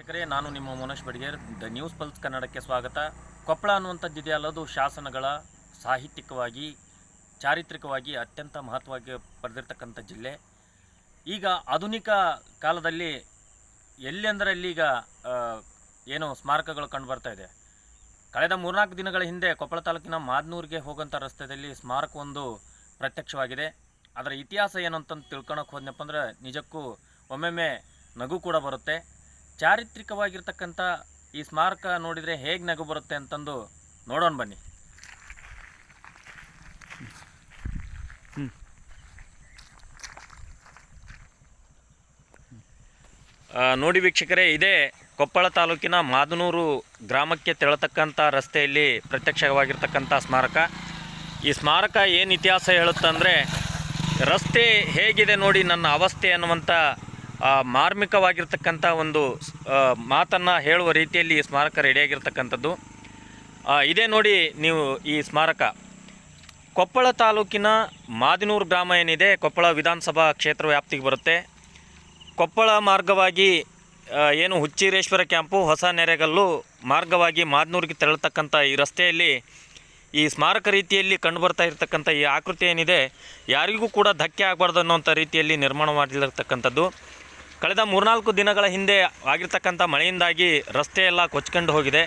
ವೀಕ್ಷಕರೇ, ನಾನು ನಿಮ್ಮ Manoj Badiger. The news pulse ಕನ್ನಡಕ್ಕೆ ಸ್ವಾಗತ. ಕೊಪ್ಪಳ ಅನ್ನುವಂಥದ್ದು ಇದೆ ಅದು ಶಾಸನಗಳ ಸಾಹಿತ್ಯಿಕವಾಗಿ, ಚಾರಿತ್ರಿಕವಾಗಿ ಅತ್ಯಂತ ಮಹತ್ವವಾಗಿ ಪಡೆದಿರ್ತಕ್ಕಂಥ ಜಿಲ್ಲೆ. ಈಗ ಆಧುನಿಕ ಕಾಲದಲ್ಲಿ ಎಲ್ಲೆಂದರಲ್ಲಿ ಈಗ ಏನು ಸ್ಮಾರಕಗಳು ಕಂಡುಬರ್ತಾ ಇದೆ? ಕಳೆದ ಮೂರ್ನಾಲ್ಕು ದಿನಗಳ ಹಿಂದೆ ಕೊಪ್ಪಳ ತಾಲೂಕಿನ ಮಾದ್ನೂರಿಗೆ ಹೋಗುವಂಥ ರಸ್ತೆಯಲ್ಲಿ ಸ್ಮಾರಕ ಒಂದು ಪ್ರತ್ಯಕ್ಷವಾಗಿದೆ. ಅದರ ಇತಿಹಾಸ ಏನು ಅಂತಂದು ತಿಳ್ಕೊಳಕ್ಕೆ ಹೋದ್ನಪ್ಪ ಅಂದರೆ, ನಿಜಕ್ಕೂ ಒಮ್ಮೊಮ್ಮೆ ನಗು ಕೂಡ ಬರುತ್ತೆ. ಚಾರಿತ್ರಿಕವಾಗಿರ್ತಕ್ಕಂಥ ಈ ಸ್ಮಾರಕ ನೋಡಿದರೆ ಹೇಗೆ ನಗು ಬರುತ್ತೆ ಅಂತಂದು ನೋಡೋಣ ಬನ್ನಿ. ನೋಡಿ ವೀಕ್ಷಕರೇ, ಇದೇ ಕೊಪ್ಪಳ ತಾಲೂಕಿನ ಮಾದನೂರು ಗ್ರಾಮಕ್ಕೆ ತೆರಳತಕ್ಕಂಥ ರಸ್ತೆಯಲ್ಲಿ ಪ್ರತ್ಯಕ್ಷವಾಗಿರ್ತಕ್ಕಂಥ ಸ್ಮಾರಕ. ಈ ಸ್ಮಾರಕ ಏನು ಇತಿಹಾಸ ಹೇಳುತ್ತಂದರೆ ರಸ್ತೆ ಹೇಗಿದೆ ನೋಡಿ ನನ್ನ ಅವಸ್ಥೆ ಅನ್ನುವಂಥ ಮಾರ್ಮಿಕವಾಗಿರ್ತಕ್ಕಂಥ ಒಂದು ಮಾತನ್ನು ಹೇಳುವ ರೀತಿಯಲ್ಲಿ ಈ ಸ್ಮಾರಕ ರೆಡಿಯಾಗಿರ್ತಕ್ಕಂಥದ್ದು. ಇದೇ ನೋಡಿ ನೀವು ಈ ಸ್ಮಾರಕ. ಕೊಪ್ಪಳ ತಾಲೂಕಿನ ಮಾದಿನೂರು ಗ್ರಾಮ ಏನಿದೆ, ಕೊಪ್ಪಳ ವಿಧಾನಸಭಾ ಕ್ಷೇತ್ರ ವ್ಯಾಪ್ತಿಗೆ ಬರುತ್ತೆ. ಕೊಪ್ಪಳ ಮಾರ್ಗವಾಗಿ ಏನು ಹುಚ್ಚಿರೇಶ್ವರ ಕ್ಯಾಂಪು, ಹೊಸ ನೆರೆಗಲ್ಲು ಮಾರ್ಗವಾಗಿ ಮಾದನೂರಿಗೆ ತೆರಳತಕ್ಕಂಥ ಈ ರಸ್ತೆಯಲ್ಲಿ, ಈ ಸ್ಮಾರಕ ರೀತಿಯಲ್ಲಿ ಕಂಡುಬರ್ತಾ ಇರತಕ್ಕಂಥ ಈ ಆಕೃತಿ ಏನಿದೆ, ಯಾರಿಗೂ ಕೂಡ ಧಕ್ಕೆ ಆಗಬಾರ್ದು ಅನ್ನೋಂಥ ರೀತಿಯಲ್ಲಿ ನಿರ್ಮಾಣ ಮಾಡಿರ್ತಕ್ಕಂಥದ್ದು. ಕಳೆದ ಮೂರ್ನಾಲ್ಕು ದಿನಗಳ ಹಿಂದೆ ಆಗಿರ್ತಕ್ಕಂಥ ಮಳೆಯಿಂದಾಗಿ ರಸ್ತೆ ಎಲ್ಲ ಕೊಚ್ಕೊಂಡು ಹೋಗಿದೆ.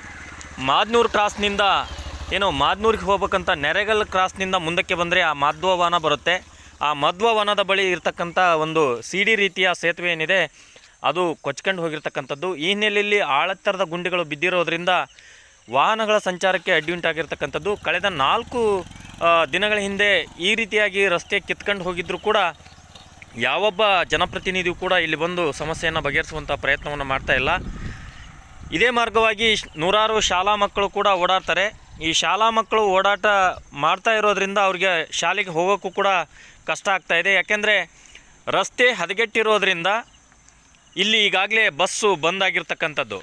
ಮಾದ್ನೂರು ಕ್ರಾಸ್ನಿಂದ ಏನು ಮಾದ್ನೂರಿಗೆ ಹೋಗ್ಬೇಕಂತ ನೆರೆಗಲ್ ಕ್ರಾಸ್ನಿಂದ ಮುಂದಕ್ಕೆ ಬಂದರೆ ಆ ಮಾಧ್ವವನ ಬರುತ್ತೆ. ಆ ಮಧ್ವವನದ ಬಳಿ ಇರತಕ್ಕಂಥ ಒಂದು ಸಿಡಿ ರೀತಿಯ ಸೇತುವೆ ಏನಿದೆ, ಅದು ಕೊಚ್ಕೊಂಡು ಹೋಗಿರ್ತಕ್ಕಂಥದ್ದು. ಈ ಹಿನ್ನೆಲೆಯಲ್ಲಿ ಆಳತ್ತರದ ಗುಂಡಿಗಳು ಬಿದ್ದಿರೋದ್ರಿಂದ ವಾಹನಗಳ ಸಂಚಾರಕ್ಕೆ ಅಡ್ಡಿಯುಂಟಾಗಿರ್ತಕ್ಕಂಥದ್ದು ಕಳೆದ ನಾಲ್ಕು ದಿನಗಳ ಹಿಂದೆ ಈ ರೀತಿಯಾಗಿ ರಸ್ತೆ ಕಿತ್ಕೊಂಡು ಹೋಗಿದ್ದರೂ ಕೂಡ ಯಾವೊಬ್ಬ ಜನಪ್ರತಿನಿಧಿಯು ಕೂಡ ಇಲ್ಲಿ ಬಂದು ಸಮಸ್ಯೆಯನ್ನು ಬಗೆಹರಿಸುವಂಥ ಪ್ರಯತ್ನವನ್ನು ಮಾಡ್ತಾ ಇಲ್ಲ. ಇದೇ ಮಾರ್ಗವಾಗಿ ನೂರಾರು ಶಾಲಾ ಮಕ್ಕಳು ಕೂಡ ಓಡಾಡ್ತಾರೆ. ಈ ಶಾಲಾ ಮಕ್ಕಳು ಓಡಾಟ ಮಾಡ್ತಾ ಇರೋದರಿಂದ ಅವ್ರಿಗೆ ಶಾಲೆಗೆ ಹೋಗೋಕ್ಕೂ ಕೂಡ ಕಷ್ಟ ಆಗ್ತಾ ಇದೆ. ಯಾಕೆಂದರೆ ರಸ್ತೆ ಹದಗೆಟ್ಟಿರೋದ್ರಿಂದ ಇಲ್ಲಿ ಈಗಾಗಲೇ ಬಸ್ಸು ಬಂದಾಗಿರ್ತಕ್ಕಂಥದ್ದು.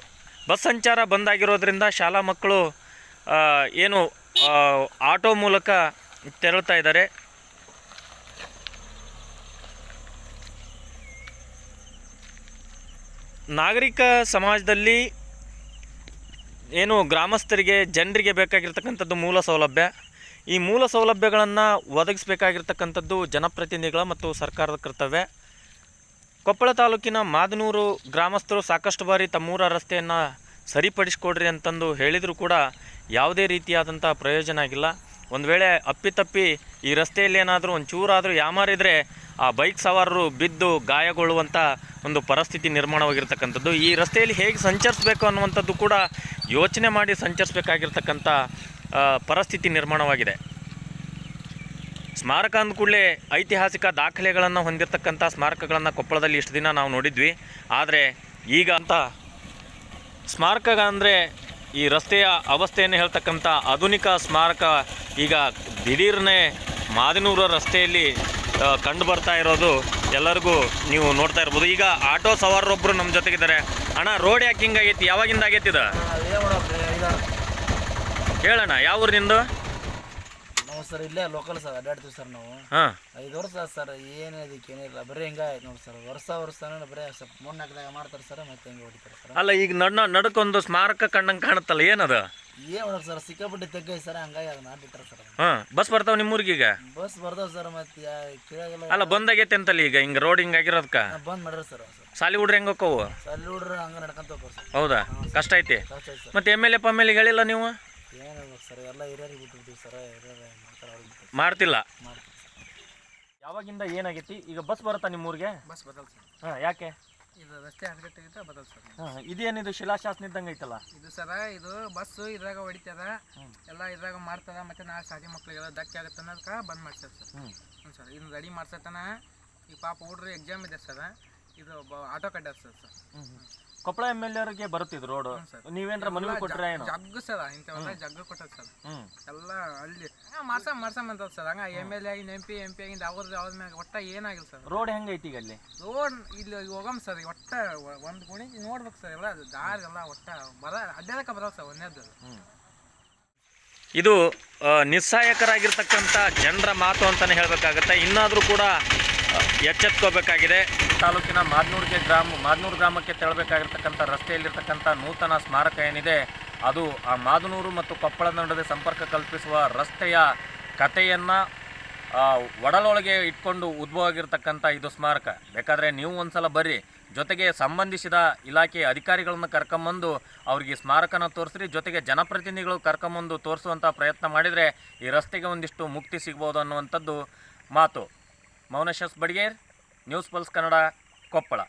ಬಸ್ ಸಂಚಾರ ಬಂದಾಗಿರೋದ್ರಿಂದ ಶಾಲಾ ಮಕ್ಕಳು ಏನು ಆಟೋ ಮೂಲಕ ತೆರಳ್ತಾ ಇದ್ದಾರೆ. ನಾಗರಿಕ ಸಮಾಜದಲ್ಲಿ ಏನು ಗ್ರಾಮಸ್ಥರಿಗೆ, ಜನರಿಗೆ ಬೇಕಾಗಿರ್ತಕ್ಕಂಥದ್ದು ಮೂಲ ಸೌಲಭ್ಯ. ಈ ಮೂಲ ಸೌಲಭ್ಯಗಳನ್ನು ಒದಗಿಸಬೇಕಾಗಿರ್ತಕ್ಕಂಥದ್ದು ಜನಪ್ರತಿನಿಧಿಗಳ ಮತ್ತು ಸರ್ಕಾರದ ಕರ್ತವ್ಯ. ಕೊಪ್ಪಳ ತಾಲೂಕಿನ ಮಾದನೂರು ಗ್ರಾಮಸ್ಥರು ಸಾಕಷ್ಟು ಬಾರಿ ತಮ್ಮೂರ ರಸ್ತೆಯನ್ನು ಸರಿಪಡಿಸ್ಕೊಡ್ರಿ ಅಂತಂದು ಹೇಳಿದರೂ ಕೂಡ ಯಾವುದೇ ರೀತಿಯಾದಂಥ ಪ್ರಯೋಜನ ಆಗಿಲ್ಲ. ಒಂದು ವೇಳೆ ಅಪ್ಪಿತಪ್ಪಿ ಈ ರಸ್ತೆಯಲ್ಲಿ ಏನಾದರೂ ಒಂಚೂರಾದರೂ ಚೂರಾದರೂ ಯಾಮಾರಿದರೆ ಆ ಬೈಕ್ ಸವಾರರು ಬಿದ್ದು ಗಾಯಗೊಳ್ಳುವಂಥ ಒಂದು ಪರಿಸ್ಥಿತಿ ನಿರ್ಮಾಣವಾಗಿರ್ತಕ್ಕಂಥದ್ದು. ಈ ರಸ್ತೆಯಲ್ಲಿ ಹೇಗೆ ಸಂಚರಿಸಬೇಕು ಅನ್ನುವಂಥದ್ದು ಕೂಡ ಯೋಚನೆ ಮಾಡಿ ಸಂಚರಿಸಬೇಕಾಗಿರ್ತಕ್ಕಂಥ ಪರಿಸ್ಥಿತಿ ನಿರ್ಮಾಣವಾಗಿದೆ. ಸ್ಮಾರಕ ಅಂದ ಕೂಡಲೇ ಐತಿಹಾಸಿಕ ದಾಖಲೆಗಳನ್ನು ಹೊಂದಿರತಕ್ಕಂಥ ಸ್ಮಾರಕಗಳನ್ನು ಕೊಪ್ಪಳದಲ್ಲಿ ಇಷ್ಟು ದಿನ ನಾವು ನೋಡಿದ್ವಿ. ಆದರೆ ಈಗ ಅಂತ ಸ್ಮಾರಕ ಅಂದರೆ ಈ ರಸ್ತೆಯ ಅವಸ್ಥೆಯನ್ನು ಹೇಳ್ತಕ್ಕಂಥ ಆಧುನಿಕ ಸ್ಮಾರಕ ಈಗ ದಿಢೀರ್ನೆ ಮಾದಿನೂರ ರಸ್ತೆಯಲ್ಲಿ ಕಂಡು ಬರ್ತಾ ಇರೋದು ಎಲ್ಲರಿಗೂ ನೀವು ನೋಡ್ತಾ ಇರ್ಬೋದು. ಈಗ ಆಟೋ ಸವಾರರೊಬ್ಬರು ನಮ್ಮ ಜೊತೆಗಿದ್ದಾರೆ. ಅಣ್ಣ ರೋಡ್ ಯಾಕೆ ಹಿಂಗಾಗೈತಿ? ಯಾವಾಗಿಂದ ಆಗೈತಿದ ಇದು? ಹೇಳಣ್ಣ ಯಾವ ಊರು ನಿಂದು? ನಾವು ಸರ್ ಇಲ್ಲೇ ಲೋಕಲ್ ಸರ್ ಅಡ್ಡಾಡ್ತೀವಿ ಸರ್ ನಾವು. ಹಾಂ. ಐದು ವರ್ಷ ಸರ್ ಏನು ಇದಕ್ಕೆ ಏನಿಲ್ಲ ಬರೀ ಹಿಂಗೆ ಆಯ್ತು ನೋಡಿ ಸರ್. ವರ್ಷ ವರ್ಷ ಬರೀ ಸ್ವಲ್ಪ ಮೂರು ನಾಲ್ಕದಾಗ ಮಾಡ್ತಾರೆ ಸರ್ ಮತ್ತೆ ಹಿಂಗೆ ಹೊಡಿತಾರೆ ಸರ್. ಅಲ್ಲ ಈಗ ನಡ್ ನಡಕ್ಕೊಂದು ಸ್ಮಾರಕ ಕಂಡಂಗೆ ಕಾಣುತ್ತಲ್ಲ ಏನದು? ಏನು ಮಾಡೋದು ಸರ್ ಸಿಕ್ಕಾಪಟ್ಟೆ ತೆಗ್ಗೈ ಸರ್ ಹಂಗಾಗಿ ಅದನ್ನ ಮಾಡಿಟ್ಟಾರೆ ಸರ್ ಹಾಂ ಬಸ್ ಬರ್ತಾವ ನಿಮ್ಮೂರಿಗೆ ಈಗ? ಬಸ್ ಬರ್ತಾವ ಸರ್ ಮತ್ತೆ ಅಲ್ಲ ಅಲ್ಲ ಬಂದಾಗೈತೆ ಅಂತಲ್ಲ ಈಗ ಹಿಂಗೆ ರೋಡ್ ಹಿಂಗಾಗಿರೋದಕ್ಕ ಬಂದ್ ಮಾಡ್ರಿ ಸರ್ ಸರ್ ಸಾಲಿ ಹುಡ್ರಿ ಹೆಂಗೆ ಹೋಕ್ಕವು? ಅಲ್ಲಿ ಹುಡ್ರು ಹಂಗ ನಡ್ಕೊಂತ ಸರ್. ಹೌದಾ? ಕಷ್ಟ ಐತಿ. ಕಷ್ಟ ಐತೆ ಸರ್. ಮತ್ತೆ ಎಂ ಎಲ್ ಎ ಪಮ್ಮೆಲ್ ಹೇಳಿಲ್ಲ ನೀವು? ಏನು ಹೇಳ್ಬೇಕು ಸರ್ ಎಲ್ಲ ಹಿರಿಯರಿಗೆ ಬಿಟ್ಬಿಡ್ತೀವಿ ಸರ್ ಹಿರಿಯರು ಮಾಡ್ತಾರೆ ಅವ್ರಿಗೆ ಬಿಟ್ಟು ಮಾಡ್ತಿಲ್ಲ. ಮಾಡ್ತೀವಿ ಯಾವಾಗಿಂದ ಏನಾಗೈತಿ? ಈಗ ಬಸ್ ಬರುತ್ತಾ ನಿಮ್ಮ ಊರಿಗೆ ಬಸ್ ಬದಲ್ ಸರ್. ಹಾಂ ಯಾಕೆ? ಇದು ರಸ್ತೆ ಹದಗೆಟ್ಟಿಗಿಂತ ಬದಲ್ ಸರ್. ಹಾಂ ಇದೇನಿದು ಶಿಲಾಶಾಸನ ಇದ್ದಂಗೆ ಐತಲ್ಲ? ಇದು ಸರ ಇದು ಬಸ್ ಇದ್ರಾಗ ಹೊಡಿತದ. ಎಲ್ಲ ಇದ್ರಾಗ ಮಾಡ್ತದ ಮತ್ತೆ ನಾ ಶಾದಿ ಮಕ್ಳಿಗೆಲ್ಲ ಧಕ್ಕೆ ಆಗುತ್ತೆ ಅನ್ನೋದಕ್ಕೆ ಬಂದ್ ಮಾಡ್ಸರ್ ಸರ್. ಹ್ಞೂ ಸರ್ ಇದನ್ನ ರೆಡಿ ಮಾಡ್ಸತನ ಈ ಪಾಪ ಹುಡ್ರು ಎಕ್ಸಾಮ್ ಇದೆ ಸರ್. ಇದು auto ಕಟ್ಟಾರ sir sir. Koppal M L ಎವ್ರಿಗೆ ಬರುತ್ತಿದ್ರು ರೋಡ್. ನೀವೇನ್ರ ಮನವಿ ಕೊಟ್ರೆ ಏನು? ಜಗ್ಗು ಸರ್ ಇಂಥವೆಲ್ಲ ಜಗ್ಗು ಕೊಟ್ಟದ ಸರ್. ಎಲ್ಲ ಅಲ್ಲಿ ಮಾಡ್ಸಮ್ ಮಾಡ್ಸಮ್ ಅಂತ ಸರ್. ಹಂಗ ಎಂ ಎಲ್ ಎ ಆಗಿನ ಎಂ ಪಿ ಎಂ ಪಿ ಆಗಿಂದ ಅವ್ರದ್ದು ಅವ್ರ ಮ್ಯಾಗ ಒಟ್ಟ ಏನಾಗಿಲ್ಲ ಸರ್. ರೋಡ್ ಹೆಂಗೈತಿ ಈಗ ಅಲ್ಲಿ? ರೋಡ್ ಇಲ್ಲಿ ಹೋಗಮ್ ಸರ್ ಒಟ್ಟ ಒಂದು ಗುಣಿ ನೋಡ್ಬೇಕು ಸರ್ ಎಲ್ಲ ದಾರಿ ಎಲ್ಲ ಒಟ್ಟ ಬರ ಅಡ್ಡಾಡಕ್ಕೆ ಬರಲ್ಲ ಸರ್ ಒಂದೇದ್ದು ಇದು ನಿಸ್ಸಹಾಯಕರಾಗಿರ್ತಕ್ಕಂಥ ಜನರ ಮಾತು ಅಂತಲೇ ಹೇಳಬೇಕಾಗತ್ತೆ. ಇನ್ನಾದರೂ ಕೂಡ ಎಚ್ಚೆತ್ಕೋಬೇಕಾಗಿದೆ. ತಾಲೂಕಿನ ಮಾದನೂರಿಗೆ ಗ್ರಾಮ ಮಾದನೂರು ಗ್ರಾಮಕ್ಕೆ ತೆರಳಬೇಕಾಗಿರ್ತಕ್ಕಂಥ ರಸ್ತೆಯಲ್ಲಿರ್ತಕ್ಕಂಥ ನೂತನ ಸ್ಮಾರಕ ಏನಿದೆ ಅದು ಆ ಮಾದನೂರು ಮತ್ತು ಕೊಪ್ಪಳ ನಡುವೆ ಸಂಪರ್ಕ ಕಲ್ಪಿಸುವ ರಸ್ತೆಯ ಕಥೆಯನ್ನು ಒಡಲೊಳಗೆ ಇಟ್ಕೊಂಡು ಉದ್ಭವ ಆಗಿರ್ತಕ್ಕಂಥ ಇದು ಸ್ಮಾರಕ. ಬೇಕಾದರೆ ನೀವು ಒಂದ್ಸಲ ಬರ್ರಿ. ಜೊತೆಗೆ ಸಂಬಂಧಿಸಿದ ಇಲಾಖೆಯ ಅಧಿಕಾರಿಗಳನ್ನು ಕರ್ಕೊಂಬಂದು ಅವ್ರಿಗೆ ಸ್ಮಾರಕನ ತೋರಿಸ್ರಿ. ಜೊತೆಗೆ ಜನಪ್ರತಿನಿಧಿಗಳು ಕರ್ಕೊಂಬಂದು ತೋರಿಸುವಂಥ ಪ್ರಯತ್ನ ಮಾಡಿದರೆ ಈ ರಸ್ತೆಗೆ ಒಂದಿಷ್ಟು ಮುಕ್ತಿ ಸಿಗ್ಬೋದು ಅನ್ನುವಂಥದ್ದು ಮಾತು. ಮೌನಶಸ್ ಬಡಿಗೇರ್, ನ್ಯೂಸ್ ಪಲ್ಸ್ ಕನ್ನಡ, ಕೊಪ್ಪಳ.